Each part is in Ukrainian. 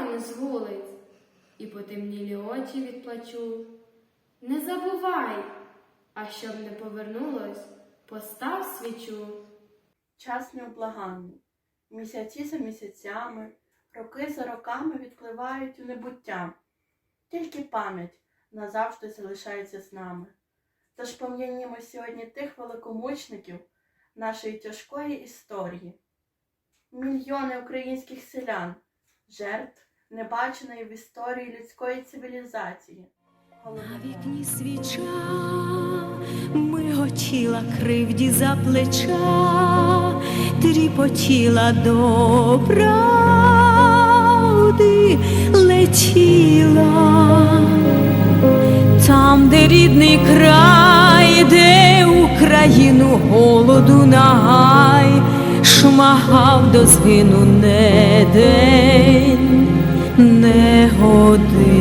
стогони з вулиць, і потемнілі очі відплачу. Не забувай, а щоб не повернулось, постав свічу. Час необлаганний. Місяці за місяцями, роки за роками відпливають у небуття. Тільки пам'ять назавжди залишається з нами. Тож пом'янімо сьогодні тих великомучників нашої тяжкої історії. Мільйони українських селян, жертв небаченої в історії людської цивілізації. На вікні свіча миготіла кривді за плеча, тріпотіла до правди летіла. Там, де рідний край, де Україну голоду нагай, шмагав до згину не день,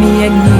me and you.